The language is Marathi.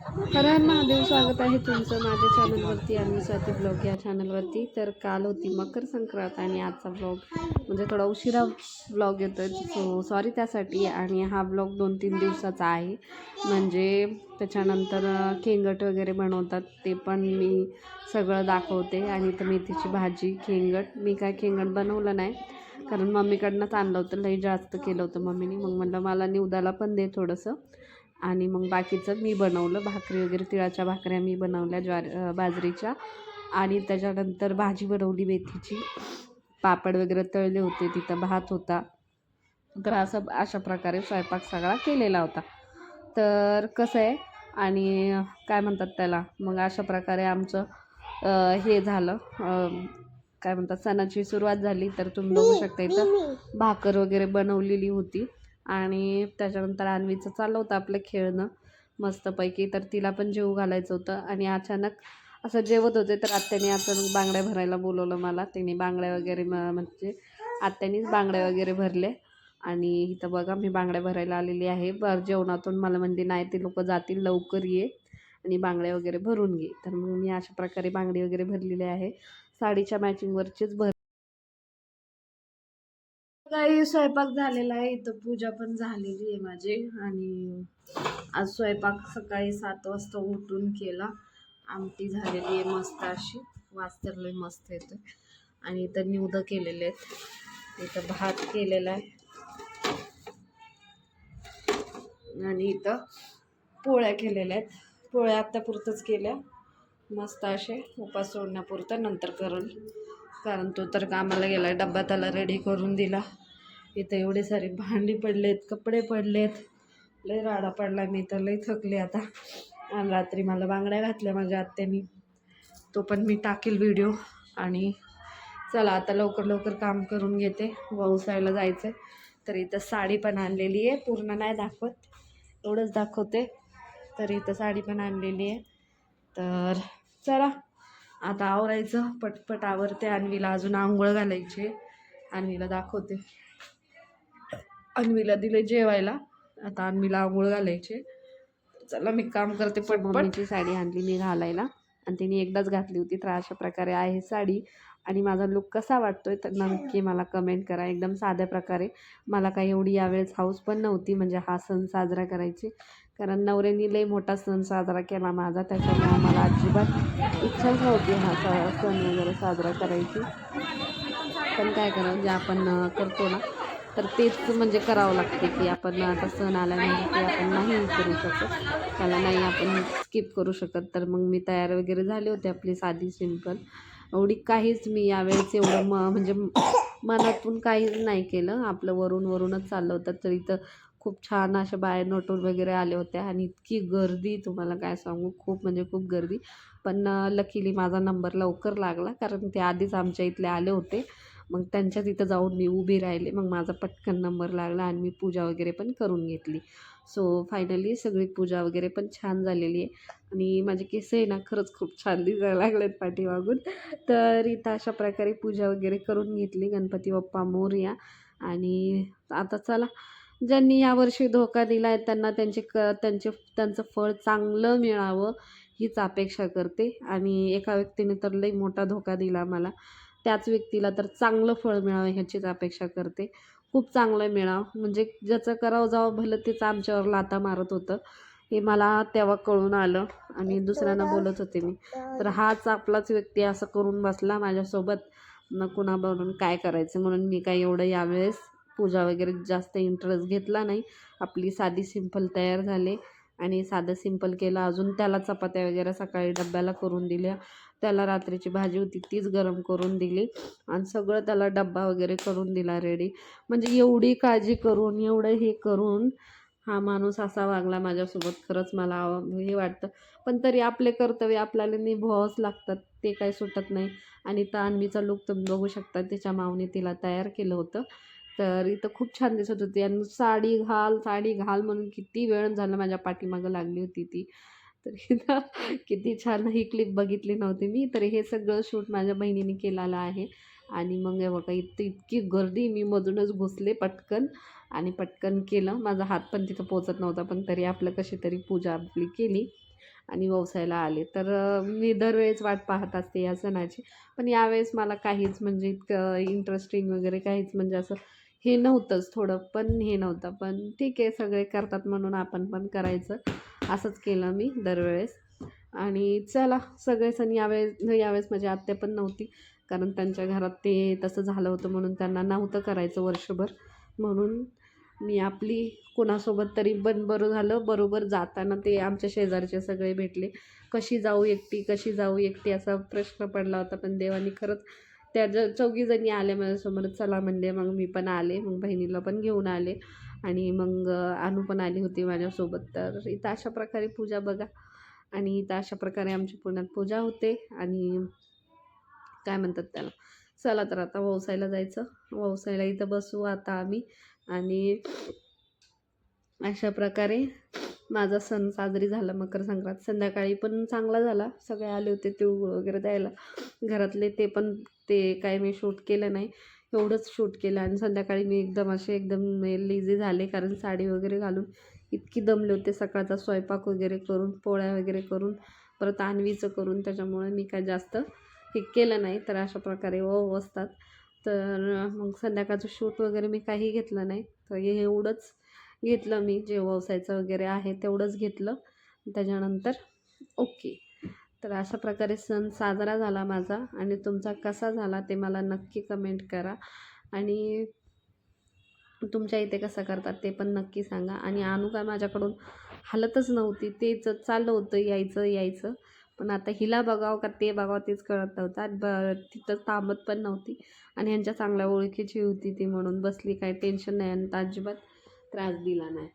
हर महादेव स्वागत आहे तुमचं माझ्या चॅनलवरती आणि स्वाती ब्लॉग या चॅनलवरती तर काल होती मकर संक्रांत आणि आजचा ब्लॉग म्हणजे थोडा उशिरा ब्लॉग येतो सो सॉरी त्यासाठी. आणि हा ब्लॉग दोन तीन दिवसाचा आहे. म्हणजे त्याच्यानंतर खेंगट वगैरे बनवतात ते पण मी सगळं दाखवते. आणि इथं मेथीची भाजी खेंगट मी काय खेंगट बनवलं नाही. कारण मम्मीकडनंच आणलं होतं. लई जास्त केलं होतं मम्मीने. मग म्हणलं मला निवदाला पण दे थोडंसं. आणि मग बाकीचं मी बनवलं. भाकरी वगैरे तिळाच्या भाकऱ्या मी बनवल्या ज्वार बाजरीच्या. आणि त्याच्यानंतर भाजी बनवली मेथीची. पापड वगैरे तळले होते तिथं भात होता. तर असं अशा प्रकारे स्वयंपाक सगळा केलेला होता. तर कसं आहे आणि काय म्हणतात त्याला मग अशा प्रकारे आमचं हे झालं. काय म्हणतात सणाची सुरुवात झाली. तर तुम्ही बघू शकता इथं भाकर वगैरे बनवलेली होती. आणि त्याच्यानंतर अन्वीचं चाललं होतं आपलं खेळणं मस्तपैकी तर तिला पण जेव घालायचं होतं. आणि अचानक असं जेवत होते तर आत्याने अचानक बांगड्या भरायला बोलवलं मला. तिने बांगड्या वगैरे म म्हणजे आत्यानीच बांगड्या वगैरे भरले. आणि इथं बघा मी बांगड्या भरायला आलेली आहे. बर जेवणातून मला म्हणते नाही ते लोक जातील लवकर ये आणि बांगड्या वगैरे भरून घे. तर मग मी अशा प्रकारे बांगडी वगैरे भरलेली आहे. साडीच्या मॅचिंगवरचीच भर काही स्वयंपाक झालेला आहे. इथं पूजा पण झालेली आहे माझी. आणि आज स्वयंपाक सकाळी सात वाजता उठून केला. आमटी झालेली आहे मस्त अशी. वास तर लय मस्त येतो आणि इथं निवद केलेले आहेत. इथं भात केलेला आहे. आणि इथं पोळ्या केलेल्या आहेत. पोळ्या आत्तापुरतंच केल्या. मस्त असे उपास सोडण्यापुरतं. नंतर करून कारण तो तर कामाला गेला डब्बा त्याला रेडी करून दिला. इथं एवढे सारे भांडी पडलेत कपडे पडलेत. लय राडा पडला मी तर लय थकले आता. आणि रात्री मला बांगड्या घातल्या माझ्या आत्यानी. तो पण मी टाकेल व्हिडिओ आणि चला आता लवकर लवकर काम करून घेते. व्यवसायाला जायचं आहे तर इथं साडी पण आणलेली आहे. पूर्ण नाही दाखवत. एवढंच दाखवते. तर इथं साडी पण आणलेली आहे. तर चला आता आवरायचं. पटपट आवरते. अन्वीला अजून आंघोळ घालायची आहे. दाखवते. अन्वीला दिले जेवायला. आता अन्वीला आंघोळ घालायचे. चला मी काम करते पटपट. साडी आणली मी घालायला. आणि तिने एकदाच घातली होती. तर अशा प्रकारे आहे साडी. आणि माझा लुक कसा वाटतोय तर नक्की मला कमेंट करा. एकदम साध्या प्रकारे. मला काही एवढी यावेळेस हाऊस पण नव्हती. म्हणजे हा सण साजरा करायची. कारण नवऱ्याने लई मोठा सण साजरा केला माझा. त्याच्यामुळे मला अजिबात इच्छाच नव्हती हा स सण वगैरे साजरा करायची. पण काय करावं? जे आपण करतो ना. तर तेच म्हणजे करावं लागते की आपण आता सण आला नाही ते आपण नाही करू शकत. त्याला नाही आपण स्किप करू शकत. तर मग मी तयार वगैरे झाले होते आपली साधी सिंपल एवढी काहीच मी यावेळेस एवढं म म्हणजे मनातून काहीच नाही केलं. आपलं वरून वरूनच चाललं होतं. तर इथं खूप छान अशा बाया नटून वगैरे आले होत्या आणि इतकी गर्दी तुम्हाला काय सांगू? खूप म्हणजे खूप गर्दी. पण लकीली माझा नंबर लवकर लागला. कारण ते आधीच आमच्या इथले आले होते. मग त्यांच्या तिथं जाऊन मी उभी राहिले. मग माझा पटकन नंबर लागला आणि मी पूजा वगैरे पण करून घेतली. सो फायनली सगळी पूजा वगैरे पण छान झालेली आहे. आणि माझे केस आहे ना खरंच खूप छान दिसायला लागलेत पाठीमागून. तर इथं अशा प्रकारे पूजा वगैरे करून घेतली. गणपती बाप्पा मोरया आणि आता चला ज्यांनी यावर्षी धोका दिला आहे त्यांना त्यांचे क त्यांचे त्यांचं फळ चांगलं मिळावं हीच अपेक्षा करते. आणि एका व्यक्तीने तर लई मोठा धोका दिला मला. त्याच व्यक्तीला तर चांगलं फळ मिळावं ह्याचीच अपेक्षा करते. खूप चांगलं मिळावं. म्हणजे ज्याचं करावं जावं भलं तेच आमच्यावर लाता मारत होतं. हे मला तेव्हा कळून आलं आणि दुसऱ्यांना बोलत होते मी. तर हाच आपलाच व्यक्ती असं करून बसला माझ्यासोबत. न कुणाबरोबर काय करायचं? म्हणून मी काय एवढं यावेळेस पूजा वगैरे जास्त इंटरेस्ट घेतला नाही. आपली साधी सिंपल तयार झाले आणि साधं सिंपल केलं. अजून त्याला चपात्या वगैरे सकाळी डब्याला करून दिल्या. त्याला रात्रीची भाजी होती तीच गरम करून दिली आणि सगळं त्याला डब्बा वगैरे करून दिला रेडी म्हणजे एवढी काळजी करून एवढं हे करून हा माणूस असा वागला माझ्यासोबत. खरंच मला हे वाटतं. पण तरी आपले कर्तव्य आपल्याला निभवावंच लागतात. ते काही सुटत नाही. आणि तर अन्वीचा लुक तुम्ही बघू शकता. तिच्या मावने तिला तयार केलं होतं. तर इथं खूप छान दिसत होती. आणि साडी घाल साडी घाल म्हणून किती वेळ झाला माझ्या पाठीमागं लागली होती ती. तरी किती छान ही क्लिप बघितली नव्हती मी. तर हे सगळं शूट माझ्या बहिणीने केलेलं आहे. आणि मग बघा इतकी इतकी गर्दी मी मधूनच घुसले पटकन. आणि पटकन केलं. माझा हात पण तिथं पोचत नव्हता पण तरी आपलं कशी तरी पूजा आपली केली. आणि व्यवसायाला आले. तर मी दरवेळेस वाट पाहत असते या सणाची. पण यावेळेस मला काहीच म्हणजे इतकं इंटरेस्टिंग वगैरे काहीच म्हणजे असं हे नव्हतंच थोडं पण हे नव्हतं. पण ठीक आहे सगळे करतात म्हणून आपण पण करायचं. असंच केलं मी दरवेळेस. आणि चला सगळे सण यावेळेस यावेळेस माझी आत्या पण नव्हती. कारण त्यांच्या घरात ते तसं झालं होतं म्हणून त्यांना नव्हतं करायचं वर्षभर. म्हणून मी आपली कोणासोबत तरी पण बरं झालं. बरोबर जाताना ते आमच्या शेजारचे सगळे भेटले. कशी जाऊ एकटी कशी जाऊ एकटी असा प्रश्न पडला होता. पण देवानी खरंच त्या ज चौघीजणी आल्या माझ्यासमोर चला म्हणले मग मी पण आले मग बहिणीला पण घेऊन आले. आणि मग अनु पण आली होती माझ्यासोबत. तर इथं अशा प्रकारे पूजा बघा. आणि इथं अशा प्रकारे आमची पुण्यात पूजा होते. आणि काय म्हणतात त्याला? चला तर आता व्यवसायाला जायचं. व्यवसायाला इथं बसू आता आम्ही. आणि अशा प्रकारे माझा सण साजरी झाला मकर संक्रांत. संध्याकाळी पण चांगला झाला. सगळे आले होते तिळगुळ वगैरे द्यायला. घरातले ते पण ते काय मी शूट केलं नाही. एवढंच शूट केलं आणि संध्याकाळी मी एकदम असे एकदम लेझी झाले कारण साडी वगैरे घालून इतकी दमले होते. सकाळचा स्वयंपाक वगैरे करून पोळ्या वगैरे करून परत आणवीचं करून त्याच्यामुळे मी काय जास्त हे केलं नाही. तर अशा प्रकारे व असतात. तर मग संध्याकाळचं शूट वगैरे मी काही घेतलं नाही. तर हे एवढंच घेतलं मी जे व्यवसायाचं वगैरे आहे तेवढंच घेतलं. त्याच्यानंतर ओके. तर अशा प्रकारे सण साजरा झाला माझा आणि तुमचा कसा झाला ते मला नक्की कमेंट करा. आणि तुमच्या इथे कसं करतात ते पण नक्की सांगा. आणि अनुका माझ्याकडून हालतच नव्हती. तेच चाललं होतं यायचं यायचं. पण आता हिला बघावं का ते बघावं तेच कळत नव्हतं. ब तिथं थांबत पण नव्हती. आणि ह्यांच्या चांगल्या ओळखीची होती ती म्हणून बसली. काही टेन्शन नाही आणि अजिबात. त्रास दिला नाही.